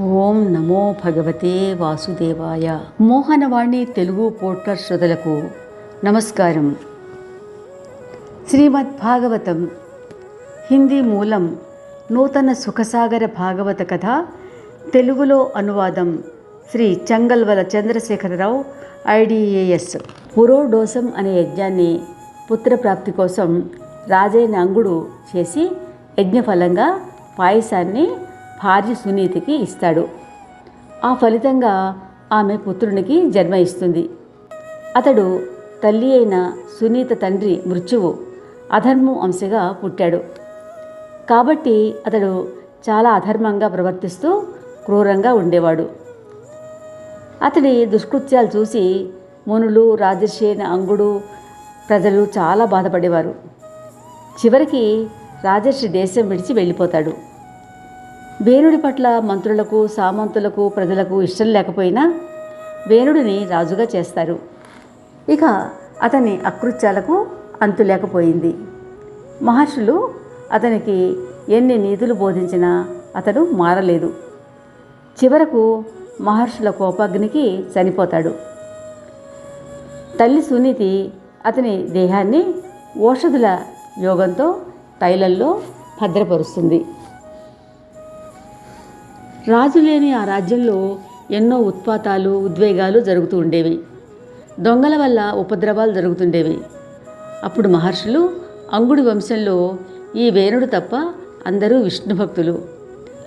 ఓం నమో భగవతే వాసుదేవాయ. మోహనవాణి తెలుగు పోర్టల్ శ్రోతలకు నమస్కారం. శ్రీమద్ భాగవతం హిందీ మూలం నూతన సుఖసాగర భాగవత కథ తెలుగులో అనువాదం శ్రీ చంగల్వల చంద్రశేఖరరావు ఐడిఏఎస్ పురోడోసం అనే యజ్ఞాన్ని పుత్రప్రాప్తి కోసం రాజైన అంగుడు చేసి యజ్ఞఫలంగా పాయసాన్ని భార్య సునీతికి ఇస్తాడు. ఆ ఫలితంగా ఆమె పుత్రునికి జన్మ ఇస్తుంది. అతడు తల్లి అయిన సునీత తండ్రి మృత్యువు అధర్మం అంశగా పుట్టాడు. కాబట్టి అతడు చాలా అధర్మంగా ప్రవర్తిస్తూ క్రూరంగా ఉండేవాడు. అతడి దుష్కృత్యాలు చూసి మునులు రాజర్షి అయిన అంగుడు ప్రజలు చాలా బాధపడేవారు. చివరికి రాజర్షి దేశం విడిచి వెళ్ళిపోతాడు. వేణుడి పట్ల మంత్రులకు సామంతులకు ప్రజలకు ఇష్టం లేకపోయినా వేణుడిని రాజుగా చేస్తారు. ఇక అతని అకృత్యాలకు అంతు లేకపోయింది. మహర్షులు అతనికి ఎన్ని నీతులు బోధించినా అతడు మారలేదు. చివరకు మహర్షుల కోపాగ్నికి చనిపోతాడు. తల్లి సునీతి అతని దేహాన్ని ఓషధుల యోగంతో తైలంలో భద్రపరుస్తుంది. రాజు లేని ఆ రాజ్యంలో ఎన్నో ఉత్పాతాలు ఉద్వేగాలు జరుగుతూ ఉండేవి. దొంగల వల్ల ఉపద్రవాలు జరుగుతుండేవి. అప్పుడు మహర్షులు అంగుడి వంశంలో ఈ వేణుడు తప్ప అందరూ విష్ణు భక్తులు.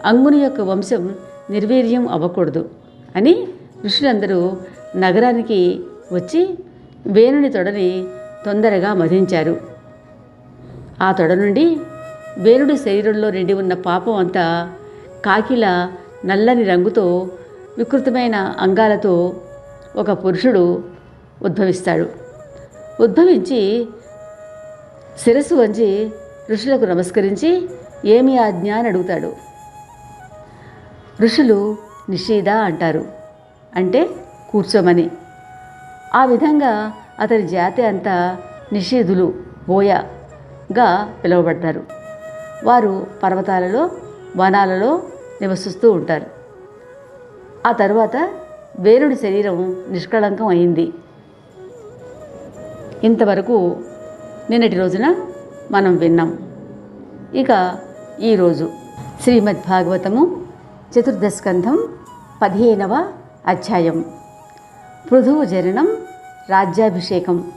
అంగుని యొక్క వంశం నిర్వీర్యం అవ్వకూడదు అని ఋషులందరూ నగరానికి వచ్చి వేణుని తొడని తొందరగా మధించారు ఆ తొడ నుండి వేణుడి శరీరంలో నిండి ఉన్న పాపం అంతా కాకిల నల్లని రంగుతో వికృతమైన అంగాలతో ఒక పురుషుడు ఉద్భవిస్తాడు. ఉద్భవించి శిరస్సు వంచి ఋషులకు నమస్కరించి ఏమి ఆజ్ఞ అని అడుగుతాడు? ఋషులు నిషేధ అంటారు. అంటే కూర్చోమని. ఆ విధంగా అతని జాతి అంతా నిషేధులు బోయగా పిలువబడ్డారు. వారు పర్వతాలలో వనాలలో నివసిస్తూ ఉంటారు. ఆ తర్వాత వేరుడి శరీరం నిష్కళంకం అయింది. ఇంతవరకు నిన్నటి రోజున మనం విన్నాం. ఇక ఈరోజు శ్రీమద్ భాగవతము చతుర్దశకంధం పదిహేనవ అధ్యాయం. పృథువు జననం రాజ్యాభిషేకం.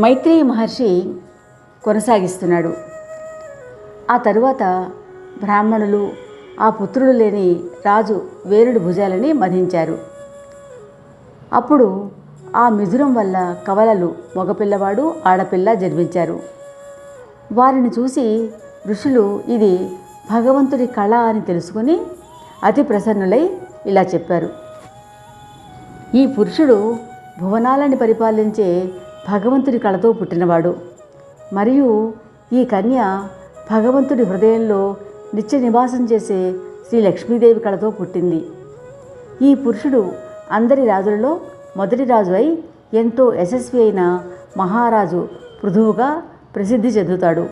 మైత్రేయ మహర్షి కొనసాగిస్తున్నాడు. ఆ తరువాత బ్రాహ్మణులు ఆ పుత్రులు లేని రాజు వేరుడి భుజాలని మధించారు. అప్పుడు ఆ మిథురం వల్ల కవలలు మగపిల్లవాడు ఆడపిల్ల జన్మించారు. వారిని చూసి ఋషులు ఇది భగవంతుడి కళ అని తెలుసుకుని అతి ప్రసన్నులై ఇలా చెప్పారు. ఈ పురుషుడు భువనాలని పరిపాలించే భగవంతుడి కళతో పుట్టినవాడు. మరియు ఈ కన్య భగవంతుడి హృదయంలో నిత్య నివాసం చేసే శ్రీ లక్ష్మీదేవి కళతో పుట్టింది. ఈ పురుషుడు అందరి రాజులలో మొదటి రాజు అయి ఎంతో యశస్వి అయిన మహారాజు పృథువుగా ప్రసిద్ధి చెందుతాడు.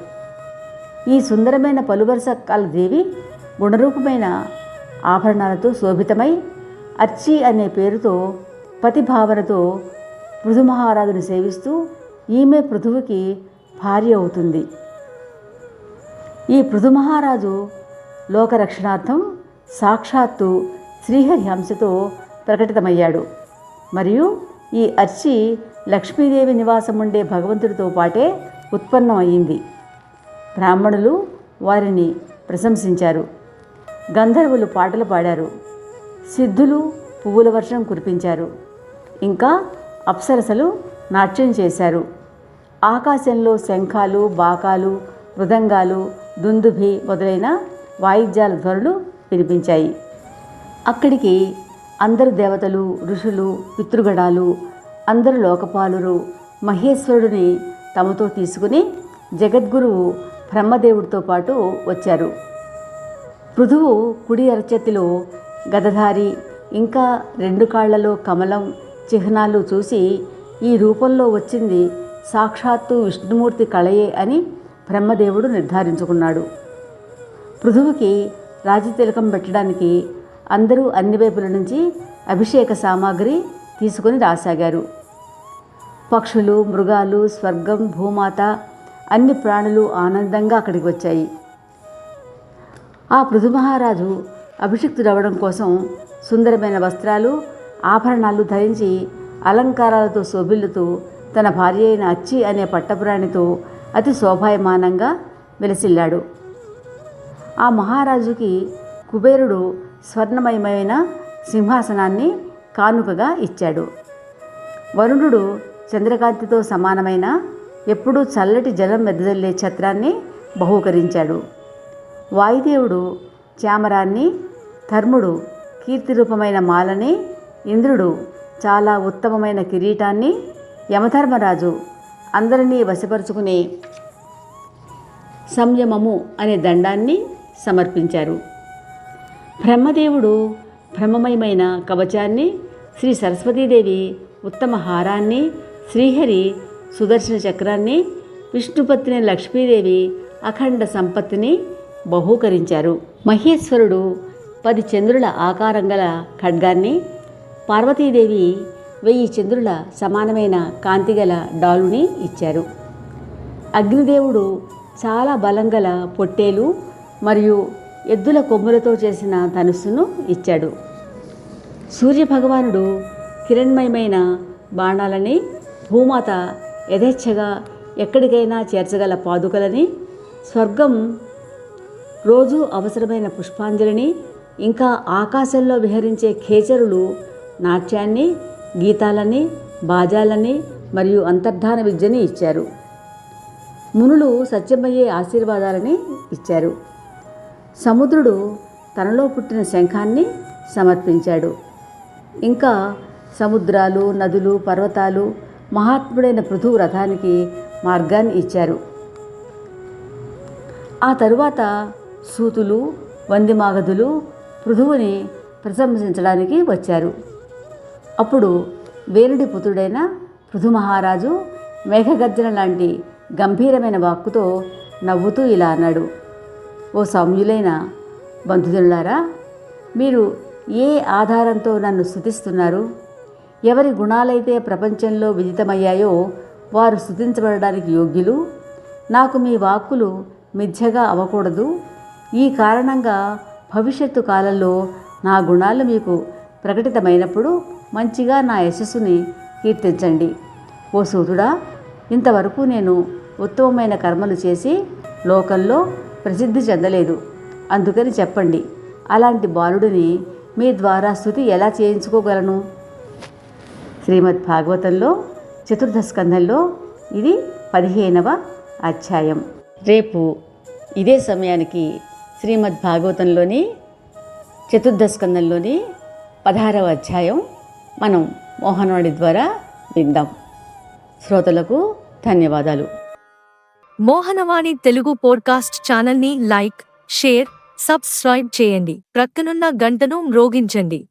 ఈ సుందరమైన పలువరుస దేవి గుణరూపమైన ఆభరణాలతో శోభితమై అర్చి అనే పేరుతో పతిభావనతో పృథు మహారాజును సేవిస్తూ ఈమె పృథువుకి భార్య అవుతుంది. ఈ పృథు మహారాజు లోకరక్షణార్థం సాక్షాత్తు శ్రీహరి హంసతో ప్రకటితమయ్యాడు. మరియు ఈ అర్చి లక్ష్మీదేవి నివాసం ఉండే భగవంతుడితో పాటే ఉత్పన్నమయ్యింది. బ్రాహ్మణులు వారిని ప్రశంసించారు. గంధర్వులు పాటలు పాడారు. సిద్ధులు పువ్వుల వర్షం కురిపించారు. ఇంకా అప్సరసలు నాట్యం చేశారు. ఆకాశంలో శంఖాలు బాకాలు మృదంగాలు దుందుభి మొదలైన వాయిద్యాల ధ్వనులు వినిపించాయి. అక్కడికి అందరు దేవతలు ఋషులు పితృగణాలు అందరు లోకపాలురు మహేశ్వరుడిని తమతో తీసుకుని జగద్గురువు బ్రహ్మదేవుడితో పాటు వచ్చారు. పృథువు కుడి అరచేతిలో గదధారి ఇంకా రెండు కాళ్ళలో కమలం చిహ్నాలు చూసి ఈ రూపంలో వచ్చింది సాక్షాత్తు విష్ణుమూర్తి కళయే అని బ్రహ్మదేవుడు నిర్ధారించుకున్నాడు. పృథువుకి రాజతిలకం పెట్టడానికి అందరూ అన్ని వైపుల నుంచి అభిషేక సామాగ్రి తీసుకొని రాసాగారు. పక్షులు మృగాలు స్వర్గం భూమాత అన్ని ప్రాణులు ఆనందంగా అక్కడికి వచ్చాయి. ఆ పృథు మహారాజు అభిషిక్తుడవడం కోసం సుందరమైన వస్త్రాలు ఆభరణాలు ధరించి అలంకారాలతో శోభిల్లుతూ తన భార్య అయిన అచ్చి అనే పట్టపురాణితో అతి శోభాయమానంగా విలసిల్లాడు. ఆ మహారాజుకి కుబేరుడు స్వర్ణమయమైన సింహాసనాన్ని కానుకగా ఇచ్చాడు. వరుణుడు చంద్రకాంతితో సమానమైన ఎప్పుడూ చల్లటి జలం వెదజల్లే ఛత్రాన్ని బహూకరించాడు. వాయుదేవుడు చామరాన్ని ధర్ముడు కీర్తిరూపమైన మాలని ఇంద్రుడు చాలా ఉత్తమమైన కిరీటాన్ని యమధర్మరాజు అందరినీ వశపరుచుకునే సంయమము అనే దండాన్ని సమర్పించారు. బ్రహ్మదేవుడు బ్రహ్మమయమైన కవచాన్ని శ్రీ సరస్వతీదేవి ఉత్తమ హారాన్ని శ్రీహరి సుదర్శన చక్రాన్ని విష్ణుపత్ని లక్ష్మీదేవి అఖండ సంపత్తిని బహూకరించారు. మహేశ్వరుడు పది చంద్రుల ఆకారం గల ఖడ్గాన్ని పార్వతీదేవి వెయ్యి చంద్రుల సమానమైన కాంతిగల డాలుని ఇచ్చారు. అగ్నిదేవుడు చాలా బలంగల పొట్టేలు మరియు ఎద్దుల కొమ్ములతో చేసిన ధనుస్సును ఇచ్చాడు. సూర్యభగవానుడు కిరణ్మయమైన బాణాలని భూమాత యథేచ్ఛగా ఎక్కడికైనా చేర్చగల పాదుకలని స్వర్గం రోజు అవసరమైన పుష్పాంజలిని ఇంకా ఆకాశంలో విహరించే ఖేచరులు నాట్యాన్ని గీతాలని బాజాలని మరియు అంతర్ధాన విద్యని ఇచ్చారు. మునులు సత్యమయ్యే ఆశీర్వాదాలని ఇచ్చారు. సముద్రుడు తనలో పుట్టిన శంఖాన్ని సమర్పించాడు. ఇంకా సముద్రాలు నదులు పర్వతాలు మహాత్ముడైన పృథువు రథానికి మార్గాన్ని ఇచ్చారు. ఆ తరువాత సూతులు వందిమాగధులు పృథువుని ప్రశంసించడానికి వచ్చారు. అప్పుడు వేరుడి పుత్రుడైన పృథు మహారాజు మేఘగర్జన లాంటి గంభీరమైన వాక్కుతో నవ్వుతూ ఇలా అన్నాడు ఓ సౌమ్యులైన బంధుజనులారా మీరు ఏ ఆధారంతో నన్ను స్థుతిస్తున్నారు ఎవరి గుణాలైతే ప్రపంచంలో విదితమయ్యాయో వారు స్థుతించబడడానికి యోగ్యులు? నాకు మీ వాక్కులు మిథ్యగా అవ్వకూడదు. ఈ కారణంగా భవిష్యత్తు కాలంలో నా గుణాలు మీకు ప్రకటితమైనప్పుడు మంచిగా నా యశస్సుని కీర్తించండి. ఓ సూతుడా ఇంతవరకు నేను ఉత్తమమైన కర్మలు చేసి లోకంలో ప్రసిద్ధి చెందలేదు. అందుకని చెప్పండి అలాంటి బాలుడిని మీ ద్వారా స్థుతి ఎలా చేయించుకోగలను? శ్రీమద్ భాగవతంలో చతుర్థ స్కంధంలో ఇది పదిహేనవ అధ్యాయం. రేపు ఇదే సమయానికి శ్రీమద్ భాగవతంలోని చతుర్థ స్కంధంలోని పదహారవ అధ్యాయం మనం మోహనవాడి ద్వారా విందాం. శ్రోతలకు ధన్యవాదాలు. మోహనవాణి తెలుగు పోడ్కాస్ట్ ఛానల్ని లైక్ షేర్ సబ్స్క్రైబ్ చేయండి. ప్రక్కనున్న గంటను మ్రోగించండి.